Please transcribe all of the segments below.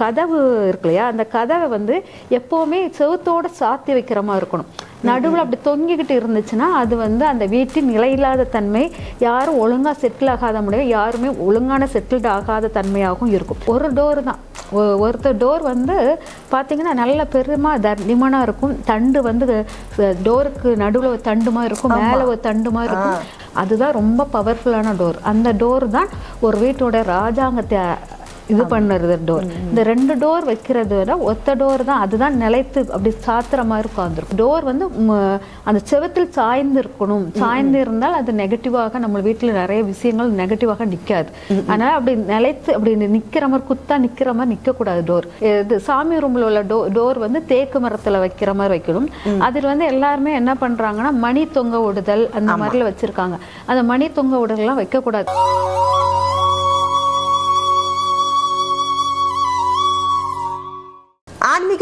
கதவு இருக்கு இல்லையா? அந்த கதவை வந்து எப்போவுமே செவுத்தோட சாத்தி வைக்கிற மாதிரி இருக்கணும். நடுவில் அப்படி தொங்கிக்கிட்டு இருந்துச்சுன்னா அது வந்து அந்த வீட்டின் நிலையில்லாத தன்மை யாரும் ஒழுங்காக செட்டில் ஆகாத முடியும் யாருமே ஒழுங்கான செட்டில்டு ஆகாத தன்மையாகவும் இருக்கும். ஒரு டோர் தான். ஒருத்தர் டோர் வந்து பார்த்தீங்கன்னா நல்ல பெருமா தடிமனாக இருக்கும். தண்டு வந்து டோருக்கு நடுவில் ஒரு தண்டுமா இருக்கும். மேலே ஒரு தண்டுமா இருக்கும். அதுதான் ரொம்ப பவர்ஃபுல்லான டோர் அந்த டோர் தான் ஒரு வீட்டோட ராஜாங்கத்தை இது பண்ணுறது டோர் இந்த ரெண்டு டோர் வைக்கிறது விட ஒத்த டோர் தான் அதுதான் நிலைத்து அப்படி சாத்துற மாதிரி உட்காந்துருக்கும் டோர் வந்து அந்த செவத்தில் சாய்ந்து இருக்கணும். சாய்ந்து இருந்தால் அது நெகட்டிவாக நம்ம வீட்டில் நிறைய விஷயங்கள் நெகட்டிவாக நிற்காது அதனால அப்படி நிலைத்து அப்படி நிற்கிற மாதிரி குத்தா நிற்கிற மாதிரி நிற்கக்கூடாது டோர் இது சாமி ரூமில் உள்ள டோ டோர் வந்து தேக்கு மரத்தில் வைக்கிற மாதிரி வைக்கணும். அதில் வந்து எல்லாருமே என்ன பண்ணுறாங்கன்னா மணி தொங்க விடுதல் அந்த மாதிரில வச்சுருக்காங்க. அந்த மணி தொங்க விடுதல்லாம் வைக்கக்கூடாது.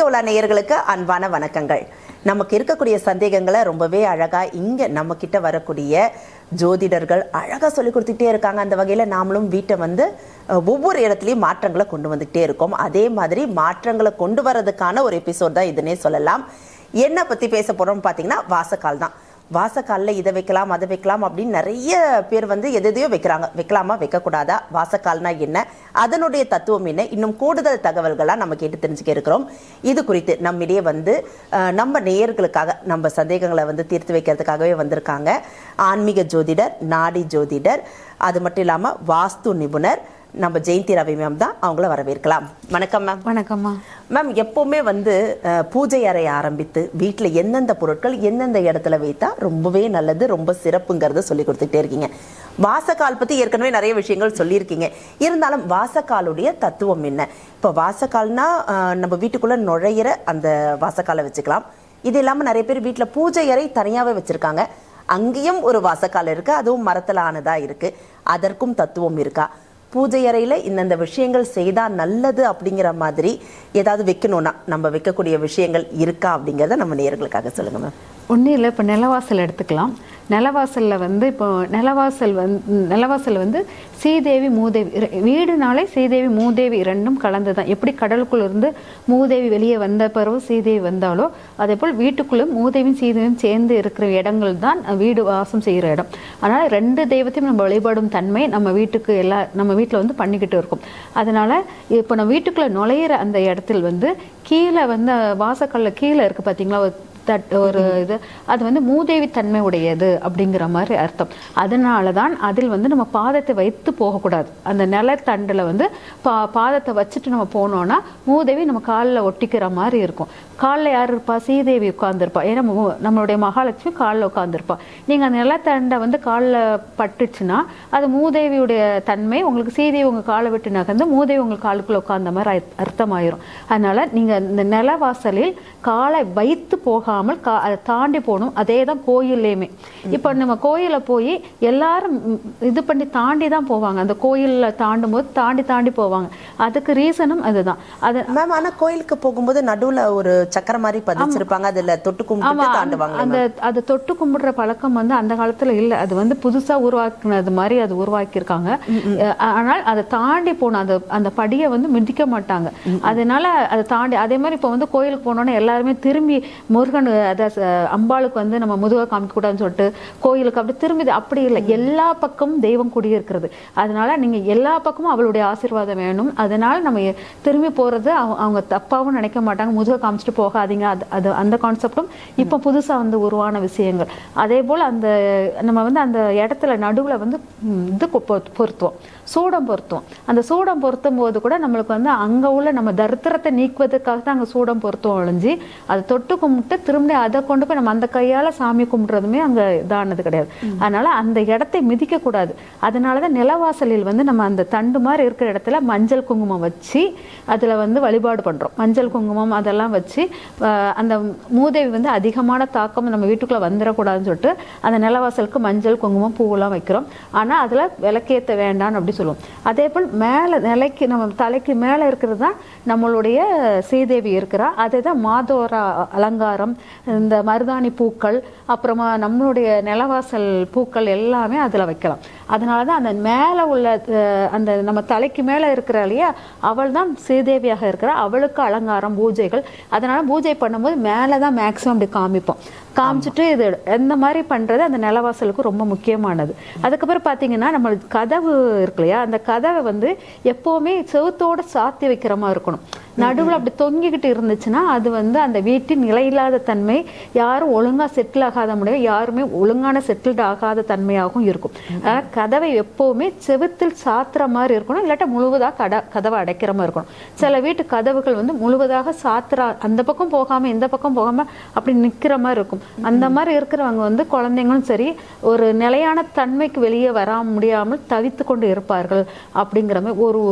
ஆன்மீக உலா நேயர்களுக்கு அன்பான வணக்கங்கள். நமக்கு இருக்கக்கூடிய சந்தேகங்களை ரொம்பவே அழகா இங்க நம்ம கிட்ட வரக்கூடிய ஜோதிடர்கள் அழகா சொல்லி கொடுத்துட்டே இருக்காங்க. அந்த வகையில நாமளும் வீட்டை வந்து ஒவ்வொரு இடத்துலயும் மாற்றங்களை கொண்டு வந்துகிட்டே இருக்கோம். அதே மாதிரி மாற்றங்களை கொண்டு வர்றதுக்கான ஒரு எபிசோட் தான் இதுன்னே சொல்லலாம். என்ன பத்தி பேச போறோம்னு பாத்தீங்கன்னா வாசக்கால் தான். வாசக்காலில் இதை வைக்கலாம் அதை வைக்கலாம் அப்படின்னு நிறைய பேர் வந்து எதையோ வைக்கிறாங்க. வைக்கலாமா வைக்கக்கூடாதா? வாசக்கால்னா என்ன? அதனுடைய தத்துவம் என்ன? இன்னும் கூடுதல் தகவல்களாக நம்ம கேட்டு தெரிஞ்சுக்க இருக்கிறோம். இது குறித்து நம்மிடையே வந்து நம்ம நேயர்களுக்காக நம்ம சந்தேகங்களை வந்து தீர்த்து வைக்கிறதுக்காகவே வந்திருக்காங்க. ஆன்மீக ஜோதிடர் நாடி ஜோதிடர் அது மட்டும் இல்லாமல் வாஸ்து நிபுணர் நம்ம ஜெயந்தி ரவி மேம் தான் அவங்கள வரவேற்கலாம். வணக்கம் மேம் வணக்கம்மா மேம் எப்பவுமே வந்து பூஜை அறை ஆரம்பித்து வீட்டில் எந்தெந்த பொருட்கள் எந்தெந்த இடத்துல வைத்தா ரொம்பவே நல்லது ரொம்ப சிறப்புங்கிறத சொல்லி கொடுத்துட்டே இருக்கீங்க. வாசக்கால் பத்தி ஏற்கனவே நிறைய விஷயங்கள் சொல்லியிருக்கீங்க. இருந்தாலும் வாசக்காலுடைய தத்துவம் என்ன? இப்போ வாசக்கால்னா நம்ம வீட்டுக்குள்ள நுழையிற அந்த வாசக்காலை வச்சுக்கலாம். இது இல்லாமல் நிறைய பேர் வீட்டில் பூஜை அறை தனியாகவே வச்சிருக்காங்க. அங்கேயும் ஒரு வாசக்கால் இருக்கு அதுவும் மரத்தில் ஆனதா இருக்கு. அதற்கும் தத்துவம் இருக்கா? பூஜை அறையில் இந்தந்த விஷயங்கள் செய்தால் நல்லது அப்படிங்கிற மாதிரி ஏதாவது வைக்கணும்னா நம்ம வைக்கக்கூடிய விஷயங்கள் இருக்கா அப்படிங்கறத நம்ம நேர்களுக்காக சொல்லுங்க மேம் ஒன்றும் இல்லை இப்போ நிலவாசல் எடுத்துக்கலாம். நிலவாசலில் வந்து இப்போ நிலவாசல் வந்து நிலவாசல் வந்து சீதேவி மூதேவி வீடுனாலே சீதேவி மூதேவி இரண்டும் கலந்து தான் எப்படி கடலுக்குள் இருந்து மூதேவி வெளியே வந்த பிறகு சீதேவி வந்தாலோ அதே போல் வீட்டுக்குள்ளே மூதேவியும் சீதேவியும் சேர்ந்து இருக்கிற இடங்கள் தான் வீடு வாசம் செய்கிற இடம். அதனால் ரெண்டு தெய்வத்தையும் நம்ம வழிபாடும் தன்மை நம்ம வீட்டுக்கு எல்லா நம்ம வீட்டில் வந்து பண்ணிக்கிட்டு இருக்கோம். அதனால் இப்போ நம்ம வீட்டுக்குள்ளே நுழையிற அந்த இடத்தில் வந்து கீழே வந்து வாசக்கல்ல கீழே இருக்குது பார்த்தீங்களா ஒரு தட் ஒரு இது அது வந்து மூதேவி தன்மை உடையது அப்படிங்கிற மாதிரி அர்த்தம். அதனால தான் அதில் வந்து நம்ம பாதத்தை வைத்து போகக்கூடாது. அந்த நிலத்தண்டில் வந்து பா பாதத்தை வச்சுட்டு நம்ம போனோம்னா மூதேவி நம்ம காலில் ஒட்டிக்கிற மாதிரி இருக்கும். காலில் யார் இருப்பா? சீதேவி உட்காந்துருப்பா ஏன்னா மு- நம்மளுடைய மகாலட்சுமி காலில் உட்காந்துருப்பா நீங்கள் அந்த நிலத்தண்டை வந்து காலில் பட்டுச்சுன்னா அது மூதேவியுடைய தன்மை உங்களுக்கு சீதேவி உங்கள் காலை விட்டு நகர்ந்து மூதேவி உங்கள் காலுக்குள்ள உட்காந்த மாதிரி அர்த்தமாயிரும். அதனால நீங்கள் இந்த நிலவாசலில் காலை வைத்து போகாமல் கா அதை தாண்டி போகணும். அதே தான் கோயில்லையுமே. இப்போ நம்ம கோயிலில் போய் எல்லாரும் இது பண்ணி தாண்டி தான் போவாங்க. அந்த கோயிலில் தாண்டும் போது தாண்டி தாண்டி போவாங்க. அதுக்கு ரீசனும் அதுதான். அது மேம் ஆனால் கோயிலுக்கு போகும்போது நடுவில் ஒரு சக்கரம் மாதிரி பதிச்சிருப்பாங்க அதுல தொட்டு கும்பிட்டு தாண்டுவாங்க அந்த அது தொட்டு கும்பிடுற பழக்கம் வந்து அந்த காலத்துல இல்ல. அது வந்து புதுசா உருவாக்குனது மாதிரி அது உருவாக்கியிருக்காங்க. ஆனால் அதை தாண்டி போகணும் அந்த அந்த படியை வந்து மிதிக்க மாட்டாங்க. அதனால அதை தாண்டி அதே மாதிரி இப்போ வந்து கோயிலுக்கு போனோன்னே எல்லாருமே திரும்பி முருகன் அதை அம்பாளுக்கு வந்து நம்ம முதுக காமிக்க கூடாதுன்னு சொல்லிட்டு கோயிலுக்கு அப்படி திரும்பி அப்படி இல்லை. எல்லா பக்கமும் தெய்வம் குடியிருக்கிறது. அதனால நீங்க எல்லா பக்கமும் அவளுடைய ஆசீர்வாதம் வேணும். அதனால நம்ம திரும்பி போறது அவங்க அவங்க தப்பாவும் நினைக்க மாட்டாங்க. முதுக காமிச்சிட்டு போகாதீங்க. அது அது அந்த கான்செப்டும் இப்போ புதுசாக வந்து உருவான விஷயங்கள். அதே போல் அந்த நம்ம வந்து அந்த இடத்துல நடுவில் வந்து இது பொ- பொருத்துவோம். சூடம் பொருத்துவோம் அந்த சூடம் பொருத்தும் போது கூட நம்மளுக்கு வந்து அங்க உள்ள நம்ம தரித்திரத்தை நீக்குவதற்காக தான் அங்க சூடம் பொருத்துவோம் ஒழிஞ்சு அதை தொட்டு கும்பிட்டு திரும்ப அதை கொண்டு போய் நம்ம அந்த கையால சாமி கும்பிடுறதுமே அங்க இதானது கிடையாது. அதனால அந்த இடத்தை மிதிக்க கூடாது அதனாலதான் நிலவாசலில் வந்து நம்ம அந்த தண்டு மாதிரி இருக்கிற இடத்துல மஞ்சள் குங்குமம் வச்சு அதுல வந்து வழிபாடு பண்றோம். மஞ்சள் குங்குமம் அதெல்லாம் வச்சு அந்த மூதேவி வந்து அதிகமான தாக்கம் நம்ம வீட்டுக்குள்ள வந்துடக்கூடாதுன்னு சொல்லிட்டு அந்த நிலவாசலுக்கு மஞ்சள் குங்குமம் பூவெல்லாம் வைக்கிறோம். ஆனா அதுல விளக்கேத்த வேண்டாம் அப்படி சொல்லுவோம். அதே போல் மேலே நிலைக்கு நம்ம தலைக்கு மேலே இருக்கிறது தான் நம்மளுடைய ஸ்ரீதேவி இருக்கிறா. அதே தான் மாதோரா அலங்காரம் இந்த மருதாணி பூக்கள் அப்புறமா நம்மளுடைய நிலவாசல் பூக்கள் எல்லாமே அதில் வைக்கலாம். அதனால தான் அந்த மேலே உள்ள அந்த நம்ம தலைக்கு மேலே இருக்கிற இல்லையா? அவள் தான் ஸ்ரீதேவியாக இருக்கிறா. அவளுக்கு அலங்காரம் பூஜைகள். அதனால் பூஜை பண்ணும்போது மேலே தான் மேக்ஸிமம் அப்படி காமிப்போம். காமிச்சிட்டு இது இந்த மாதிரி பண்ணுறது அந்த நிலவாசலுக்கு ரொம்ப முக்கியமானது. அதுக்கப்புறம் பார்த்தீங்கன்னா நம்ம கதவு இருக்கு இல்லையா அந்த கதவை வந்து எப்போவுமே செவுத்தோட சாத்தி வைக்கிற மாதிரி இருக்கணும். நடுவில் அப்படி தொங்கிக்கிட்டு இருந்துச்சுன்னா அது வந்து அந்த வீட்டின் நிலையில்லாத தன்மை யாரும் ஒழுங்காக செட்டில் ஆகாத முடியும் யாருமே ஒழுங்கான செட்டில்டு ஆகாத தன்மையாகவும் இருக்கும். கதவை எப்போவுமே செவுத்தில் சாத்துற மாதிரி இருக்கணும் இல்லாட்டா முழுவதாக கட கதவை அடைக்கிற மாதிரி இருக்கணும். சில வீட்டு கதவுகள் வந்து முழுவதாக சாத்துற அந்த பக்கம் போகாமல் இந்த பக்கம் போகாமல் அப்படி நிற்கிற மாதிரி இருக்கும். அந்த மாதிரி இருக்கிறவங்க வந்து குழந்தைங்களும் சரி ஒரு நிலையான தன்மைக்கு வெளியே வர முடியாமல் தவித்து கொண்டு இருப்பார்கள் அப்படிங்கிற மாதிரி ஒரு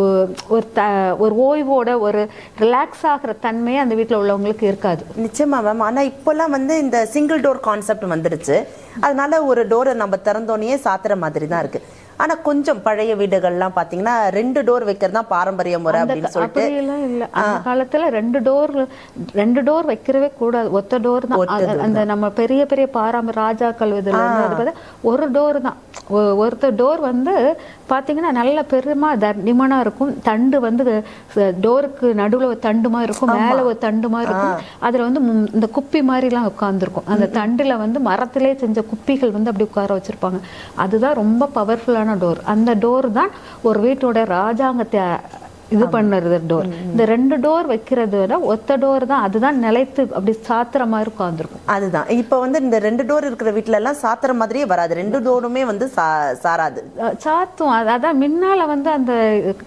ஒரு த ஒரு ஓய்வோட ஒரு ரிலாக்ஸ் ஆகிற தன்மையே அந்த வீட்டில் உள்ளவங்களுக்கு இருக்காது. நிச்சயமா மேம் ஆனால் இப்போல்லாம் வந்து இந்த சிங்கிள் டோர் கான்செப்ட் வந்துடுச்சு. அதனால ஒரு டோரை நம்ம திறந்தோன்னே சாத்துற மாதிரி தான் இருக்குது ஆனா கொஞ்சம் பழைய வீடுகள்லாம் பாத்தீங்கன்னா ரெண்டு டோர் வைக்கிறது தான் பாரம்பரிய முறை அப்படின்னு சொல்லிட்டு. இல்ல. அந்த காலத்துல ரெண்டு டோர் ரெண்டு டோர் வைக்கிறவே கூடாது. ஒத்த டோர் தான். அந்த நம்ம பெரிய பெரிய பாராம ராஜாக்கள் இதுல ஒரு டோர் தான். ஒருத்தர் டோர் வந்து பாத்தீங்கன்னா நல்ல பெருமா தடிமனா இருக்கும். தண்டு வந்து டோருக்கு நடுவுல ஒரு தண்டுமா இருக்கும். மேல ஒரு தண்டுமா இருக்கும். அதுல வந்து ம், இந்த குப்பி மாதிரி எல்லாம் உட்கார்ந்துருக்கும். அந்த தண்டுல வந்து மரத்திலே செஞ்ச குப்பிகள் வந்து அப்படி உட்கார வச்சிருப்பாங்க. அதுதான் ரொம்ப பவர்ஃபுல்லான டோர் அந்த டோர் தான் ஒரு வீட்டோட ராஜாங்கத்தை இது பண்ணுறது டோர் இந்த ரெண்டு டோர் வைக்கிறது விட ஒத்த டோர் தான் அதுதான் நிலைத்து அப்படி சாத்துற மாதிரி உட்காந்துருக்கும் அதுதான். இப்ப வந்து இந்த ரெண்டு டோர் இருக்கிற வீட்ல எல்லாம் சாத்துற மாதிரியே வராது. ரெண்டு டோருமே வந்து சா- சாராது. சாத்தும். அது- அதான் முன்னால வந்து அந்த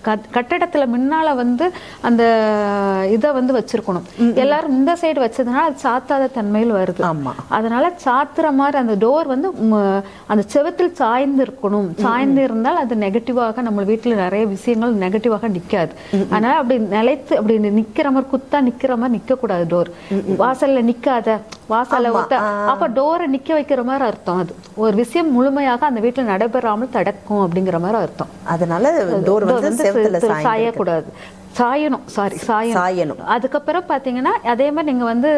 கட்- கட்டடத்துல முன்னால வந்து அந்த இதை வந்து வச்சிருக்கணும். எல்லாரும் இந்த சைடு வச்சதுனால அது சாத்தாத தன்மையில் வருது. ஆமா. அதனால சாத்துற மாதிரி அந்த டோர் வந்து அந்த செவத்தில் சாய்ந்து இருக்கணும் சாய்ந்து இருந்தால் அது நெகட்டிவாக நம்ம வீட்டுல நிறைய விஷயங்கள் நெகட்டிவாக நிக்காது அதனால அப்படி நிலைத்து அப்படி நிக்கிற மாதிரி குத்தா நிக்கிற மாதிரி நிக்க கூடாது டோர் வாசல்ல நிக்காத வாசல்ல அப்ப டோரை நிக்க வைக்கிற மாதிரி அர்த்தம் அது. ஒரு விஷயம் முழுமையாக அந்த வீட்டுல நடைபெறாமல் தடுக்கும் அப்படிங்கிற மாதிரி அர்த்தம். அதனால டோர் வந்து சாயக்கூடாது. சாயணும். சாரி சாயணும். சாயணும். அதுக்கப்புறம் பார்த்தீங்கன்னா அதே மாதிரி நீங்கள் வந்து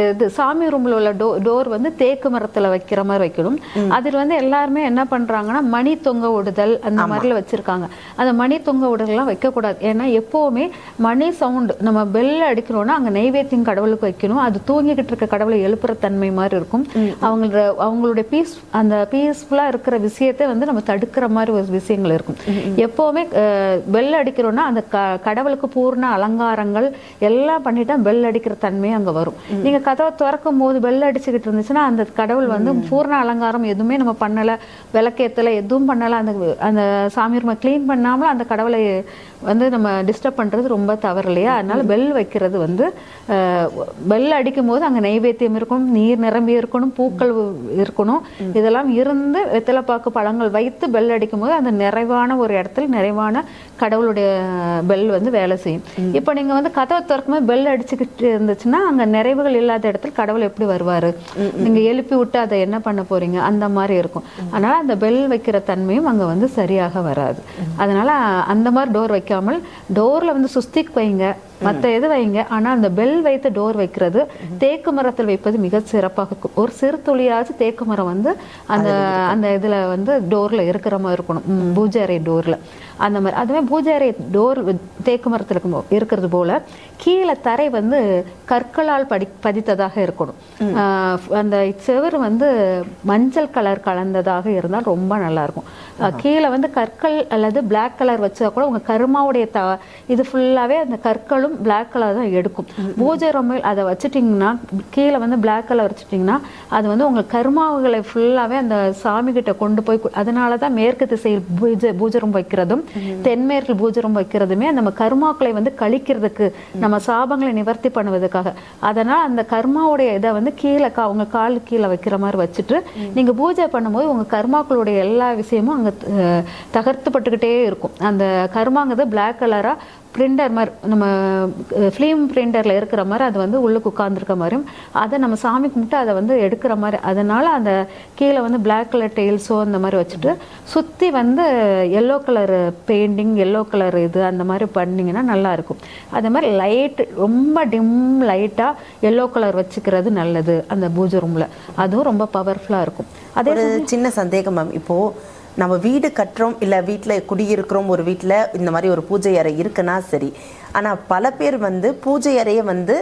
இது சாமி ரூமில் உள்ள டோ டோர் வந்து தேக்கு மரத்தில் வைக்கிற மாதிரி வைக்கணும். அதில் வந்து எல்லாருமே என்ன பண்ணுறாங்கன்னா மணி தொங்க விடுதல் அந்த மாதிரில வச்சுருக்காங்க. அந்த மணி தொங்க விடுதல்லாம் வைக்கக்கூடாது. ஏன்னா எப்போவுமே மணி சவுண்டு நம்ம பெல் அடிக்கிறோன்னா அங்கே நெய்வேத்தியம் கடவுளுக்கு வைக்கணும். அது தூங்கிக்கிட்டு இருக்க கடவுளை எழுப்புற தன்மை மாதிரி இருக்கும். அவங்களோட அவங்களுடைய பீஸ் அந்த பீஸ்ஃபுல்லாக இருக்கிற விஷயத்தை வந்து நம்ம தடுக்கிற மாதிரி ஒரு விஷயங்கள் இருக்கும். எப்போவுமே பெல் அடிக்கிறோன்னா அந்த க கடவுளுக்கு பூர்ண அலங்காரங்கள் எல்லாம் பண்ணிட்டா பெல் அடிக்கிற தன்மை அங்க வரும். நீங்க கதவை திறக்கும் போது பெல் அடிச்சுக்கிட்டு இருந்துச்சுன்னா அந்த கடவுள் வந்து பூர்ண அலங்காரம் எதுவுமே நம்ம பண்ணல விளக்கேத்தல எதுவும் பண்ணல அந்த அந்த சாமி ரூமை க்ளீன் பண்ணாமல் அந்த கடவுளை வந்து நம்ம டிஸ்டர்ப் பண்றது ரொம்ப தவறு இல்லையா? அதனால பெல் வைக்கிறது வந்து பெல் அடிக்கும் போது அங்க நைவேத்தியம் இருக்கணும் நீர் நிரம்பி இருக்கணும் பூக்கள் இருக்கணும். இதெல்லாம் இருந்து வெத்தலைப்பாக்கு பழங்கள் வைத்து பெல் அடிக்கும் போது அந்த நிறைவான ஒரு இடத்துல நிறைவான கடவுளுடைய பெல் வந்து வேலை செய்யும். இப்போ நீங்க வந்து கதவை திறக்கும்போது பெல் அடிச்சுக்கிட்டு இருந்துச்சுன்னா அங்க நிறைவுகள் இல்லாத இடத்துல கடவுள் எப்படி வருவாரு? நீங்க எழுப்பி விட்டு அதை என்ன பண்ண போறீங்க? அந்த மாதிரி இருக்கும். அதனால அந்த பெல் வைக்கிற தன்மையும் அங்க வந்து சரியாக வராது. அதனால அந்த மாதிரி டோர் வைக்காமல் டோர்ல வந்து சுஸ்திக் வைங்க. மற்ற எது வைங்க? ஆனா அந்த பெல் வைத்து டோர் வைக்கிறது தேக்கு மரத்தில் வைப்பது மிக சிறப்பாக இருக்கும். ஒரு சிறு துளியாச்சும் தேக்கு மரம் வந்து அந்த அந்த இதுல வந்து டோர்ல இருக்கிற மாதிரி இருக்கணும். பூஜை அறை டோர்ல அந்த மாதிரி. அதுவே பூஜை அறை டோர் தேக்கு மரத்தில் இருக்கும் இருக்கிறது போல கீழே தரை வந்து கற்களால் படி பதித்ததாக இருக்கணும். அந்த செவுரு வந்து மஞ்சள் கலர் கலந்ததாக இருந்தால் ரொம்ப நல்லா இருக்கும் கீழே வந்து கற்கள் அல்லது பிளாக் கலர் வச்சா கூட உங்க கருமாவுடைய த இது ஃபுல்லாவே அந்த கற்களும் பிளாக் கலர் தான் எடுக்கும். பூஜை ரூமில் அதை வச்சுட்டிங்கன்னா கீழே வந்து பிளாக் கலர் வச்சுட்டிங்கன்னா அது வந்து உங்க கருமாவுகளை ஃபுல்லாவே அந்த சாமி கிட்ட கொண்டு போய் அதனால தான் மேற்கு திசையில் பூஜை பூஜை ரூம் வைக்கிறதும் தென்மேற்கில் பூஜை ரூம் வைக்கிறதுமே நம்ம கருமாக்களை வந்து கழிக்கிறதுக்கு நம்ம சாபங்களை நிவர்த்தி பண்ணுவதற்காக. அதனால் அந்த கர்மாவுடைய இதை வந்து கீழே கா உங்க கால் கீழே வைக்கிற மாதிரி வச்சுட்டு நீங்க பூஜை பண்ணும்போது உங்க கர்மாக்களுடைய எல்லா விஷயமும் அங்க தகர்த்துப்பட்டுக்கிட்டே இருக்கும். அந்த கர்மாங்கிறது பிளாக் கலரா பிரிண்டர் மாதிரி நம்ம ஃபிலிம் பிரிண்டரில் இருக்கிற மாதிரி அது வந்து உள்ளுக்கு உட்காந்துருக்க மாதிரியும் அதை நம்ம சாமி கும்பிட்டு அதை வந்து எடுக்கிற மாதிரி அதனால அந்த கீழே வந்து பிளாக் கலர் டெயில்ஸோ அந்த மாதிரி வச்சுட்டு சுற்றி வந்து yellow colour painting yellow colour இது அந்த மாதிரி பண்ணிங்கன்னா நல்லா இருக்கும். அதே மாதிரி லைட் ரொம்ப டிம் லைட்டாக எல்லோ கலர் வச்சுக்கிறது நல்லது அந்த பூஜை ரூமில் அதுவும் ரொம்ப பவர்ஃபுல்லாக இருக்கும். அதே சின்ன சந்தேகம் மேம் இப்போ நம்ம வீடு கட்டுறோம் இல்லை வீட்டில் குடியிருக்கிறோம் ஒரு வீட்டில் இந்த மாதிரி ஒரு பூஜை அறை இருக்குன்னா சரி. ஆனால் பல பேர் வந்து பூஜை அறையை வந்து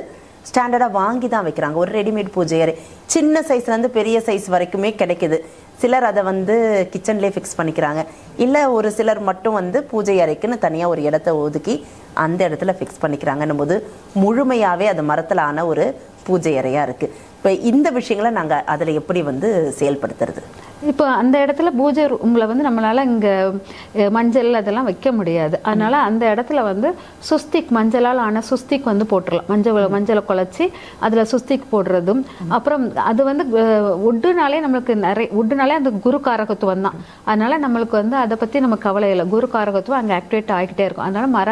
ஸ்டாண்டர்டாக வாங்கி தான் வைக்கிறாங்க. ஒரு ரெடிமேட் பூஜை அறை. சின்ன சைஸ்லேருந்து பெரிய சைஸ் வரைக்குமே கிடைக்குது. சிலர் அதை வந்து கிச்சன்லேயே ஃபிக்ஸ் பண்ணிக்கிறாங்க. இல்லை ஒரு சிலர் மட்டும் வந்து பூஜை அறைக்குன்னு தனியாக ஒரு இடத்த ஒதுக்கி அந்த இடத்துல ஃபிக்ஸ் பண்ணிக்கிறாங்கன்னும் போது முழுமையாகவே அது மரத்தில் ஆன ஒரு பூஜை அறையா இருக்கு. இப்போ இந்த விஷயங்களை நாங்க அதுல எப்படி வந்து செயல்படுத்துறது? இப்போ அந்த இடத்துல பூஜை ரூமில் வந்து நம்மளால இங்க மஞ்சள் அதெல்லாம் வைக்க முடியாது. அதனால அந்த இடத்துல வந்து சுஸ்திக் மஞ்சளால் ஆன சுஸ்திக் வந்து போட்டுடலாம் மஞ்சள் மஞ்சளை குழச்சி அதுல சுஸ்திக் போடுறதும். அப்புறம் அது வந்து உட்டுனாலே நம்மளுக்கு நிறைய உட்டுனாலே அந்த குரு காரகத்துவம் தான். அதனால நம்மளுக்கு வந்து அதை பத்தி நம்ம கவலை இல்லை. குரு காரகத்துவம் அங்கே ஆக்டிவேட் ஆகிக்கிட்டே இருக்கும். அதனால மர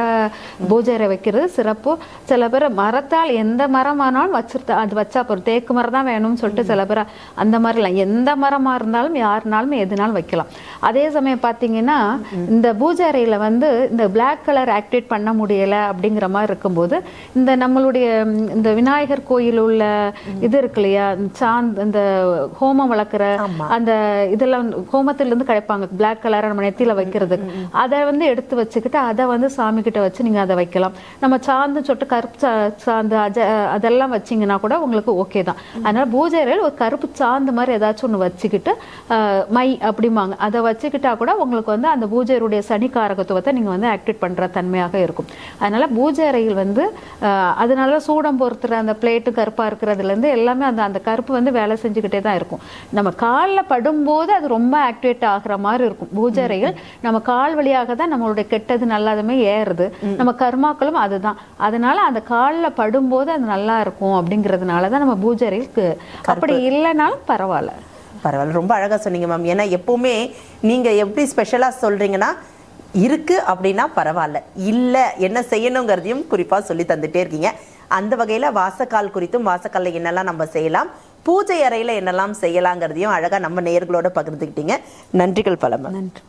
பூஜை அறை வைக்கிறது சிறப்பு. சில பேர் மரத்தால் எந்த மரமானாலும் வச்சிருத்தா அது வச்சா போதும். தேக்கு மரம் தான் வேணும்னு சொல்லிட்டு சில பேர் அந்த மாதிரிலாம். எந்த மரமா இருந்தாலும் யாருனாலும் எதுனாலும் வைக்கலாம். அதே சமயம் பார்த்தீங்கன்னா இந்த பூஜை அறையில வந்து இந்த பிளாக் கலர் ஆக்டிவேட் பண்ண முடியல அப்படிங்கிற மாதிரி இருக்கும்போது இந்த நம்மளுடைய இந்த விநாயகர் கோயில் உள்ள இது இருக்கு இல்லையா? சாந்த் இந்த ஹோமம் வளர்க்குற அந்த இதெல்லாம் வந்து ஹோமத்துல இருந்து கிடைப்பாங்க. பிளாக் கலர் நம்ம நெத்தியில வைக்கிறதுக்கு. அதை வந்து எடுத்து வச்சுக்கிட்டு அதை வந்து சாமி கிட்ட வச்சு நீங்க அதை வைக்கலாம். நம்ம சாந்து சொட்டு கருப்பு சா- சாந்து அஜ அதெல்லாம் வச்சீங்கன்னா கூட உங்களுக்கு ஓகே தான். அதனால பூஜை அறையில் ஒரு கருப்பு சாந்து மாதிரி ஏதாச்சும் ஒன்று வச்சுக்கிட்டு மை அப்படிம்பாங்க. அதை வச்சுக்கிட்டா கூட உங்களுக்கு வந்து அந்த பூஜையருடைய சனி காரகத்துவத்தை நீங்க வந்து ஆக்டிவேட் பண்ற தன்மையாக இருக்கும். அதனால பூஜை அறையில் வந்து அதனால சூடம் பொறுத்துற அந்த பிளேட்டு கருப்பா இருக்கிறதுல இருந்து எல்லாமே அந்த அந்த கருப்பு வந்து வேலை செஞ்சுக்கிட்டே தான் இருக்கும். நம்ம காலில் படும்போது அது ரொம்ப ஆக்டிவேட் ஆகுற மாதிரி இருக்கும். பூஜை அறையில் நம்ம கால் வழியாக தான் நம்மளுடைய கெட்டது நல்லதுமே ஏறுது. நம்ம கர்மாக்களும் அதுதான். அதனால அந்த காலில் படும்போது அது நல்லா இருக்கும் அப்படிங்கிறதுனால தான் நம்ம பூஜை அறையில் கு- அப்படி இல்லைனாலும் பரவாயில்ல. பரவாயில்ல. ரொம்ப அழகா சொன்னீங்க மேம் ஏன்னா எப்பவுமே நீங்க எப்படி ஸ்பெஷலா சொல்றீங்கன்னா இருக்கு அப்படின்னா பரவாயில்ல. இல்ல என்ன செய்யணுங்கிறதையும் குறிப்பா சொல்லி தந்துட்டே இருக்கீங்க. அந்த வகையில வாசக்கால் குறித்தும் வாசக்கால்ல என்னெல்லாம் நம்ம செய்யலாம் பூஜை அறையில என்னெல்லாம் செய்யலாங்கிறதையும் அழகா நம்ம நேயர்களோட பகிர்ந்துக்கிட்டீங்க. நன்றிகள் பல மேம் நன்றி.